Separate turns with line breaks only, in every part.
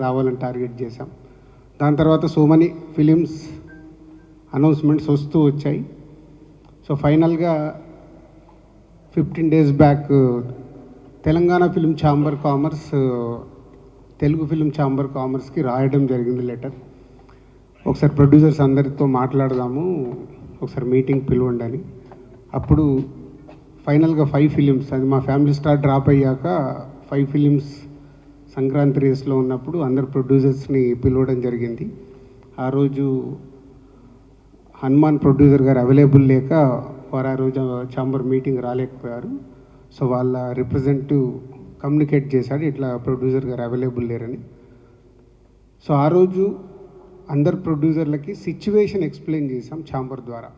రావాలని టార్గెట్ చేశాం. దాని తర్వాత సో మనీ ఫిలిమ్స్ అనౌన్స్మెంట్స్ వస్తూ వచ్చాయి. సో ఫైనల్గా fifteen days back Telangana film chamber commerce Telugu film chamber కామర్స్కి రాయడం జరిగింది లెటర్ ఒకసారి ప్రొడ్యూసర్స్ అందరితో మాట్లాడదాము ఒకసారి మీటింగ్ పిలవండి అని. అప్పుడు ఫైనల్గా ఫైవ్ ఫిలిమ్స్ అది మా ఫ్యామిలీ స్టార్ డ్రాప్ అయ్యాక ఫైవ్ ఫిలిమ్స్ సంక్రాంతి రేస్లో ఉన్నప్పుడు అందరు ప్రొడ్యూసర్స్ని పిలవడం జరిగింది. ఆ రోజు హనుమాన్ ప్రొడ్యూసర్ గారు అవైలబుల్ లేక వారు ఆ రోజు ఛాంబర్ మీటింగ్ రాలేకపోయారు. సో వాళ్ళ రిప్రజెంటివ్ కమ్యూనికేట్ చేశాడు. ఇట్లా ప్రొడ్యూసర్ గారు అవైలబుల్ లేరని. సో ఆ రోజు అందరు ప్రొడ్యూసర్లకి సిచ్యువేషన్ ఎక్స్ప్లెయిన్ చేసాం ఛాంబర్ ద్వారా.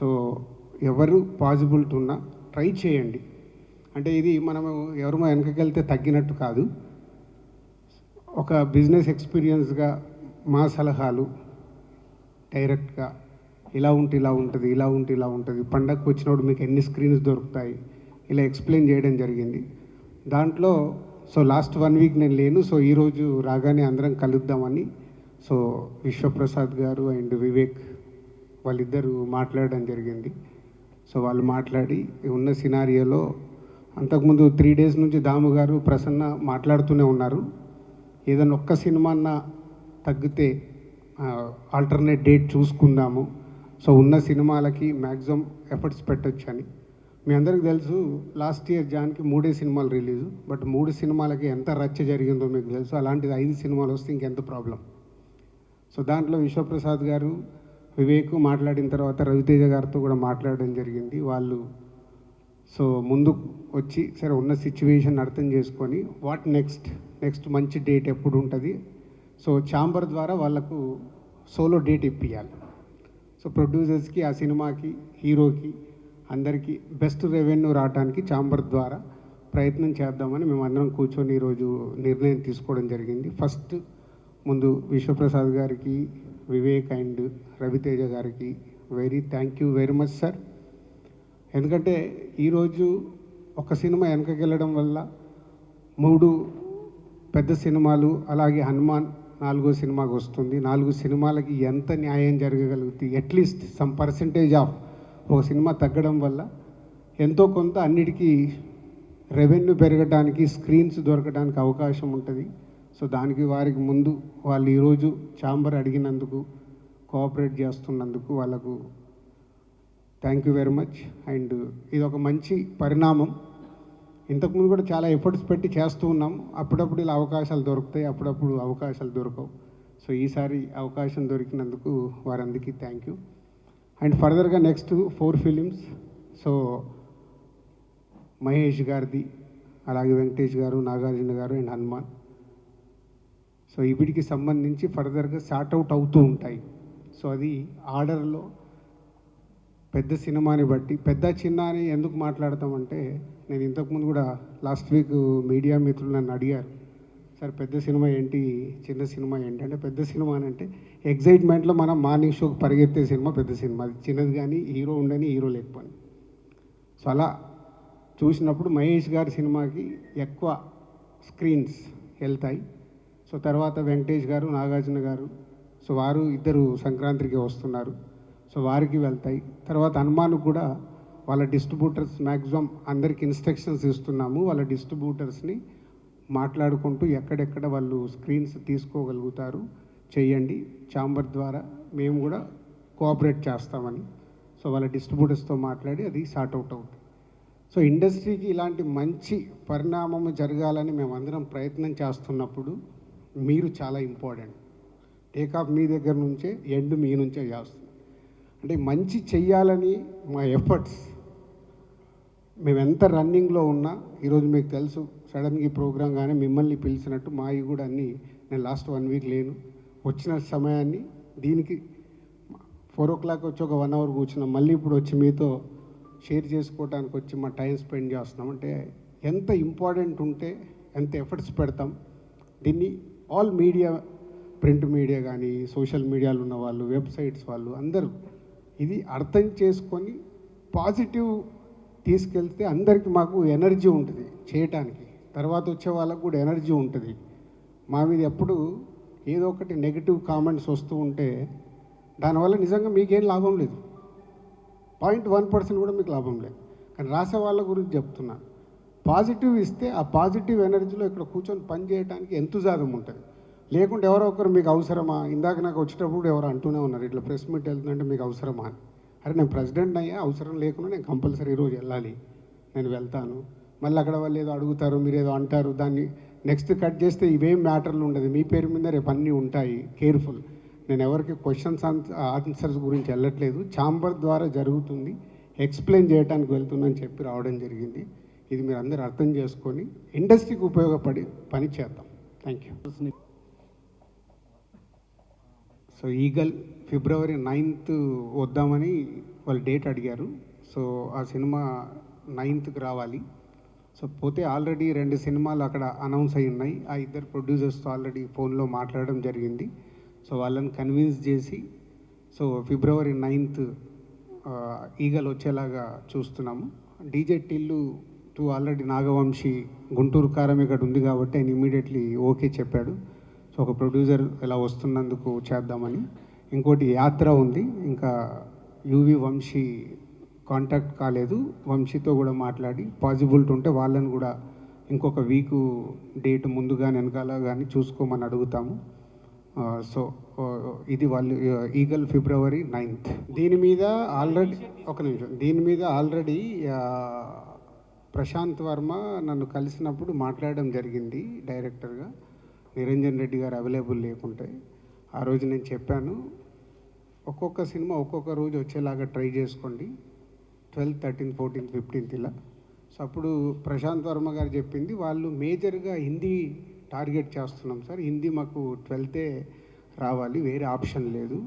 సో ఎవరు పాజిబిలిటీ ఉన్నా ట్రై చేయండి. అంటే ఇది మనము ఎవరు వెనకకెళ్తే తగ్గినట్టు కాదు. ఒక బిజినెస్ ఎక్స్పీరియన్స్గా మా సలహాలు డైరెక్ట్గా ఇలా ఉంటే ఇలా ఉంటుంది ఇలా ఉంటే ఇలా ఉంటుంది పండగకు వచ్చినప్పుడు మీకు ఎన్ని స్క్రీన్స్ దొరుకుతాయి ఇలా ఎక్స్ప్లెయిన్ చేయడం జరిగింది. దాంట్లో సో లాస్ట్ వన్ వీక్ నేను లేను సో ఈరోజు రాగానే అందరం కలుద్దామని సో విశ్వప్రసాద్ గారు అండ్ వివేక్ వాళ్ళిద్దరూ మాట్లాడడం జరిగింది. సో వాళ్ళు మాట్లాడి ఉన్న సినారియోలో అంతకుముందు త్రీ డేస్ నుంచి దాము గారు ప్రసన్న మాట్లాడుతూనే ఉన్నారు. ఏదైనా ఒక్క సినిమాన్న తగ్గితే ఆల్టర్నేట్ డేట్ చూసుకుందాము. సో ఉన్న సినిమాలకి మ్యాక్సిమం ఎఫర్ట్స్ పెట్టచ్చు అని. మీ అందరికి తెలుసు లాస్ట్ ఇయర్ జాన్కి మూడే సినిమాలు రిలీజ్ బట్ మూడు సినిమాలకి ఎంత రచ్చ జరిగిందో మీకు తెలుసు. అలాంటిది ఐదు సినిమాలు వస్తే ఇంకెంత ప్రాబ్లం. సో దాంట్లో విశ్వప్రసాద్ గారు వివేక్ మాట్లాడిన తర్వాత రవితేజ గారితో కూడా మాట్లాడడం జరిగింది. వాళ్ళు సో ముందు వచ్చి సరే ఉన్న సిచ్యువేషన్ అర్థం చేసుకొని వాట్ నెక్స్ట్ నెక్స్ట్ మంచి డేట్ ఎప్పుడు ఉంటుంది? సో ఛాంబర్ ద్వారా వాళ్ళకు సోలో డేట్ ఇప్పియాలి. సో ప్రొడ్యూసర్స్కి ఆ సినిమాకి హీరోకి అందరికీ బెస్ట్ రెవెన్యూ రావడానికి ఛాంబర్ ద్వారా ప్రయత్నం చేద్దామని మేము అందరం కూర్చొని ఈరోజు నిర్ణయం తీసుకోవడం జరిగింది. ఫస్ట్ ముందు విశ్వప్రసాద్ గారికి వివేక్ అండ్ రవితేజ గారికి very thank you very much sir ఎందుకంటే ఈరోజు ఒక సినిమా వెనకకెళ్ళడం వల్ల మూడు పెద్ద సినిమాలు అలాగే హనుమాన్ నాలుగో సినిమాకి వస్తుంది. నాలుగు సినిమాలకి ఎంత న్యాయం జరగగలుగుతుంది at least some percentage of ఒక సినిమా తగ్గడం వల్ల ఎంతో కొంత అన్నిటికీ రెవెన్యూ పెరగడానికి స్క్రీన్స్ దొరకడానికి అవకాశం ఉంటుంది. సో దానికి వారికి ముందు వాళ్ళు ఈరోజు ఛాంబర్ అడిగినందుకు కోఆపరేట్ చేస్తున్నందుకు వాళ్ళకు thank you very much and ఇది ఒక మంచి పరిణామం. ఇంతకుముందు కూడా చాలా ఎఫర్ట్స్ పెట్టి చేస్తూ ఉన్నాం. అప్పుడప్పుడు ఇలా అవకాశాలు దొరుకుతాయి. అప్పుడప్పుడు అవకాశాలు దొరకవు. సో ఈసారి అవకాశం దొరికినందుకు వారందరికీ థ్యాంక్ యూ అండ్ ఫర్దర్గా next four films so Mahesh గారిది అలాగే వెంకటేష్ గారు నాగార్జున గారు అండ్ హనుమాన్. సో వీటికి సంబంధించి ఫర్దర్గా సార్ట్ అవుట్ అవుతూ ఉంటాయి. సో అది ఆర్డర్లో పెద్ద సినిమాని బట్టి పెద్ద చిన్న అని ఎందుకు మాట్లాడతామంటే నేను ఇంతకుముందు కూడా లాస్ట్ వీక్ మీడియా మిత్రులు నన్ను అడిగారు సార్ పెద్ద సినిమా ఏంటి? చిన్న సినిమా ఏంటి? అంటే పెద్ద సినిమా అని అంటే ఎగ్జైట్మెంట్లో మనం మార్నింగ్ షోకి పరిగెత్తే సినిమా పెద్ద సినిమా. అది చిన్నది కానీ హీరో ఉండని హీరో లేకపోయింది సో అలా చూసినప్పుడు మహేష్ గారి సినిమాకి ఎక్కువ స్క్రీన్స్ వెళ్తాయి. సో తర్వాత వెంకటేష్ గారు నాగార్జున గారు సో వారు ఇద్దరు సంక్రాంతికి వస్తున్నారు. సో వారికి వెళ్తాయి. తర్వాత హనుమాన్ కూడా వాళ్ళ డిస్ట్రిబ్యూటర్స్ మ్యాక్సిమం అందరికి ఇన్స్ట్రక్షన్స్ ఇస్తున్నాము. వాళ్ళ డిస్ట్రిబ్యూటర్స్ని మాట్లాడుకుంటూ ఎక్కడెక్కడ వాళ్ళు స్క్రీన్స్ తీసుకోగలుగుతారు చేయండి. ఛాంబర్ ద్వారా మేము కూడా కోఆపరేట్ చేస్తామని. సో వాళ్ళ డిస్ట్రిబ్యూటర్స్తో మాట్లాడి అది సార్ట్ అవుట్ అవుతుంది. సో ఇండస్ట్రీకి ఇలాంటి మంచి పరిణామం జరగాలని మేమందరం ప్రయత్నం చేస్తున్నప్పుడు మీరు చాలా ఇంపార్టెంట్. టేక్ ఆఫ్ మీ దగ్గర నుంచే ఎండ్ మీ నుంచే చేస్తుంది అంటే మంచి చెయ్యాలని మా ఎఫర్ట్స్ మేము ఎంత రన్నింగ్లో ఉన్నా ఈరోజు మీకు తెలుసు సడన్గా ఈ ప్రోగ్రామ్ కానీ మిమ్మల్ని పిలిచినట్టు మావి కూడా అన్నీ నేను లాస్ట్ వన్ వీక్ లేను. వచ్చిన సమయాన్ని దీనికి ఫోర్ ఓ క్లాక్ వచ్చి ఒక వన్ అవర్ కూర్చున్నాం మళ్ళీ ఇప్పుడు వచ్చి మీతో షేర్ చేసుకోవడానికి వచ్చి మా టైం స్పెండ్ చేస్తున్నాం. అంటే ఎంత ఇంపార్టెంట్ ఉంటే ఎంత ఎఫర్ట్స్ పెడతాం. దీన్ని ఆల్ మీడియా ప్రింట్ మీడియా కానీ సోషల్ మీడియాలో ఉన్న వాళ్ళు వెబ్సైట్స్ వాళ్ళు అందరూ ఇది అర్థం చేసుకొని పాజిటివ్ తీసుకెళ్తే అందరికీ మాకు ఎనర్జీ ఉంటుంది చేయటానికి. తర్వాత వచ్చే వాళ్ళకు కూడా ఎనర్జీ ఉంటుంది. మా మీద ఎప్పుడు ఏదో ఒకటి నెగిటివ్ కామెంట్స్ వస్తూ ఉంటే దానివల్ల నిజంగా మీకేం లాభం లేదు. పాయింట్ వన్ పర్సెంట్ కూడా మీకు లాభం లేదు. కానీ రాసే వాళ్ళ గురించి చెప్తున్నాను పాజిటివ్ ఇస్తే ఆ పాజిటివ్ ఎనర్జీలో ఇక్కడ కూర్చొని పని చేయడానికి ఎంతుజాదం ఉంటుంది. లేకుంటే ఎవరో ఒకరు మీకు అవసరమా? ఇందాక నాకు వచ్చేటప్పుడు ఎవరు అంటూనే ఉన్నారు ఇట్లా ప్రెస్ మీట్ వెళ్తుందంటే మీకు అవసరమా? అని. అరే నేను ప్రెసిడెంట్ అయ్యా అవసరం లేకుండా నేను కంపల్సరీ ఈరోజు వెళ్ళాలి నేను వెళ్తాను. మళ్ళీ అక్కడ వాళ్ళు ఏదో అడుగుతారు మీరు ఏదో అంటారు దాన్ని నెక్స్ట్ కట్ చేస్తే ఇవేం మ్యాటర్లు ఉండదు. మీ పేరు మీద రేపు అన్నీ ఉంటాయి కేర్ఫుల్. నేను ఎవరికి క్వశ్చన్స్ ఆన్సర్స్ గురించి వెళ్ళట్లేదు. ఛాంబర్ ద్వారా జరుగుతుంది ఎక్స్ప్లెయిన్ చేయడానికి వెళ్తుందని చెప్పి రావడం జరిగింది. ఇది మీరు అందరూ అర్థం చేసుకొని ఇండస్ట్రీకి ఉపయోగపడి పని చేద్దాం. Thank you. So Eagle February ninth వద్దామని వాళ్ళు డేట్ అడిగారు. సో ఆ సినిమా నైన్త్కి రావాలి. సో పోతే ఆల్రెడీ రెండు సినిమాలు అక్కడ అనౌన్స్ అయి ఉన్నాయి. ఆ ఇద్దరు ప్రొడ్యూసర్స్తో ఆల్రెడీ ఫోన్లో మాట్లాడడం జరిగింది. సో వాళ్ళని కన్విన్స్ చేసి సో ఫిబ్రవరి నైన్త్ ఈగల్ వచ్చేలాగా చూస్తున్నాము. DJ Tillu two already Nagavamsi Guntur Kaaram ఇక్కడ ఉంది కాబట్టి ఆయన ఇమీడియట్లీ ఓకే చెప్పాడు. సో ఒక ప్రొడ్యూసర్ ఇలా వస్తున్నందుకు చేద్దామని. ఇంకోటి యాత్ర ఉంది. ఇంకా యువి వంశీ కాంటాక్ట్ కాలేదు. వంశీతో కూడా మాట్లాడి పాజిబిలిటీ ఉంటే వాళ్ళని కూడా ఇంకొక వీక్ డేట్ ముందుగా వెనకాల కానీ చూసుకోమని అడుగుతాము. సో ఇది వాళ్ళు ఈగల్ ఫిబ్రవరి నైన్త్. దీని మీద ఆల్రెడీ ఒక నిమిషం. దీని మీద ఆల్రెడీ ప్రశాంత్ వర్మ నన్ను కలిసినప్పుడు మాట్లాడడం జరిగింది డైరెక్టర్గా. నిరంజన్ రెడ్డి గారు అవైలబుల్ లేకుంటే ఆ రోజు నేను చెప్పాను ఒక్కొక్క సినిమా ఒక్కొక్క రోజు వచ్చేలాగా ట్రై చేసుకోండి. ట్వెల్త్ థర్టీన్త్ ఫోర్టీన్త్ ఫిఫ్టీన్త్ ఇలా. సో అప్పుడు ప్రశాంత్ వర్మ గారు చెప్పింది వాళ్ళు మేజర్గా హిందీ టార్గెట్ చేస్తున్నాం సార్. హిందీ మాకు ట్వెల్తే రావాలి వేరే ఆప్షన్ లేదు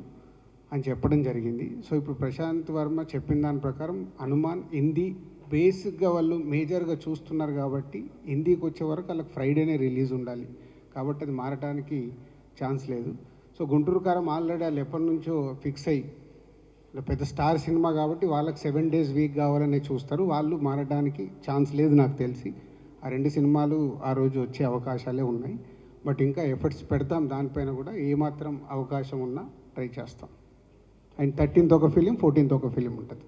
అని చెప్పడం జరిగింది. సో ఇప్పుడు ప్రశాంత్ వర్మ చెప్పిన దాని ప్రకారం హనుమాన్ హిందీ బేసిక్గా వాళ్ళు మేజర్గా చూస్తున్నారు కాబట్టి హిందీకి వచ్చే వరకు వాళ్ళకి ఫ్రైడేనే రిలీజ్ ఉండాలి. కాబట్టి అది మారడానికి ఛాన్స్ లేదు. సో గుంటూరు కారం ఆల్రెడీ వాళ్ళు ఎప్పటి నుంచో ఫిక్స్ అయ్యి పెద్ద స్టార్ సినిమా కాబట్టి వాళ్ళకి సెవెన్ డేస్ వీక్ కావాలనే చూస్తారు. వాళ్ళు మారడానికి ఛాన్స్ లేదు నాకు తెలిసి. ఆ రెండు సినిమాలు ఆ రోజు వచ్చే అవకాశాలే ఉన్నాయి. బట్ ఇంకా ఎఫర్ట్స్ పెడతాం. దానిపైన కూడా ఏమాత్రం అవకాశం ఉన్నా ట్రై చేస్తాం. అండ్ థర్టీన్త్ ఒక ఫిలిం ఫోర్టీన్త్ ఒక ఫిలిం ఉంటుంది.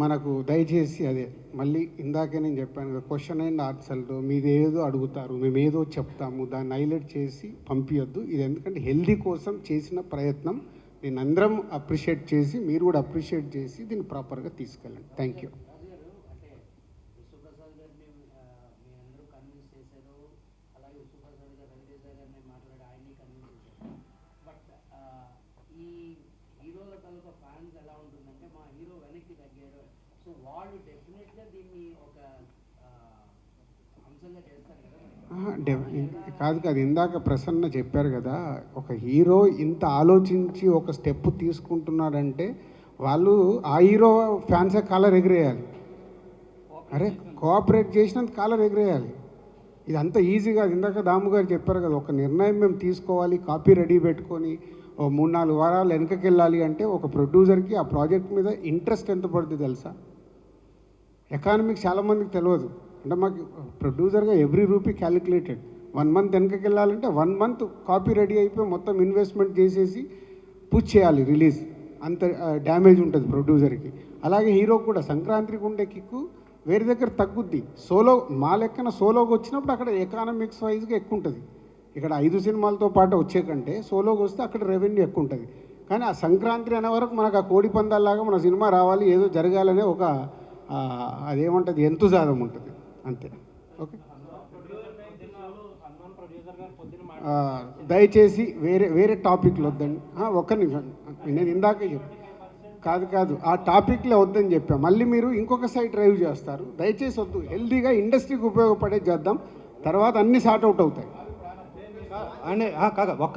మనకు దయచేసి అదే మళ్ళీ ఇందాకే నేను చెప్పాను కదా క్వశ్చన్ అండ్ ఆన్సర్లో మీరు ఏదో అడుగుతారు మేము ఏదో చెప్తాము దాన్ని హైలైట్ చేసి పంపించద్దు ఇది ఎందుకంటే హెల్దీ కోసం చేసిన ప్రయత్నం. దీన్ని అందరం అప్రిషియేట్ చేసి మీరు కూడా అప్రిషియేట్ చేసి దీన్ని ప్రాపర్గా తీసుకెళ్ళండి. థ్యాంక్ యూ
uh, ఈ హీరోల ఫ్యాన్స్ ఎలా ఉంటుంది హీరో వెనక్కి తగ్గారు సో వాళ్ళు డెఫినెట్గా దీన్ని ఒక ఆ, అంశంగా చేస్తారు కదా
కాదు కాదు ఇందాక ప్రసన్న చెప్పారు కదా ఒక హీరో ఇంత ఆలోచించి ఒక స్టెప్ తీసుకుంటున్నాడంటే వాళ్ళు ఆ హీరో ఫ్యాన్సే కాలర్ ఎగిరేయాలి. అరే కోఆపరేట్ చేసినంత కాలర్ ఎగిరేయాలి. ఇది అంత ఈజీగా ఇందాక దాము గారు చెప్పారు కదా ఒక నిర్ణయం మేము తీసుకోవాలి కాపీ రెడీ పెట్టుకొని మూడు నాలుగు వారాలు వెనకకి వెళ్ళాలి అంటే ఒక ప్రొడ్యూసర్కి ఆ ప్రాజెక్ట్ మీద ఇంట్రెస్ట్ ఎంత పడుతుంది తెలుసా? ఎకానమిక్స్ చాలామందికి తెలియదు అంటే మాకు ప్రొడ్యూసర్గా every rupee calculated. One month వెనకకి వెళ్ళాలంటే వన్ మంత్ కాపీ రెడీ అయిపోయి మొత్తం ఇన్వెస్ట్మెంట్ చేసేసి పుష్ చేయాలి రిలీజ్. అంత డ్యామేజ్ ఉంటుంది ప్రొడ్యూసర్కి. అలాగే హీరో కూడా సంక్రాంతికి ఉండే కిక్కు వేరే దగ్గర తగ్గుద్ది. సోలో మా లెక్కన సోలోకి వచ్చినప్పుడు అక్కడ ఎకానమిక్స్ వైజ్గా ఎక్కువ ఉంటుంది ఇక్కడ ఐదు సినిమాలతో పాటు వచ్చే కంటే సోలోకి వస్తే అక్కడ రెవెన్యూ ఎక్కువ ఉంటుంది. కానీ ఆ సంక్రాంతి అనే వరకు మనకు ఆ కోడి పందాల్లాగా మన సినిమా రావాలి ఏదో జరగాలనే ఒక ఆ, అదేమంటుంది ఎంతుజాదం ఉంటుంది. అంతే. ఓకే? దయచేసి వేరే వేరే టాపిక్లు వద్దండి. ఒక్క నిమిషం. నేను ఇందాకే చెప్పాను కాదు కాదు. ఆ టాపిక్లే వద్దని చెప్పాం. మళ్ళీ మీరు ఇంకొక సైడ్ డ్రైవ్ చేస్తారు. దయచేసి వద్దు. హెల్దీగా ఇండస్ట్రీకి ఉపయోగపడే చేద్దాం. తర్వాత అన్ని సార్ట్ అవుట్ అవుతాయి.
అంటే కాక వక్ర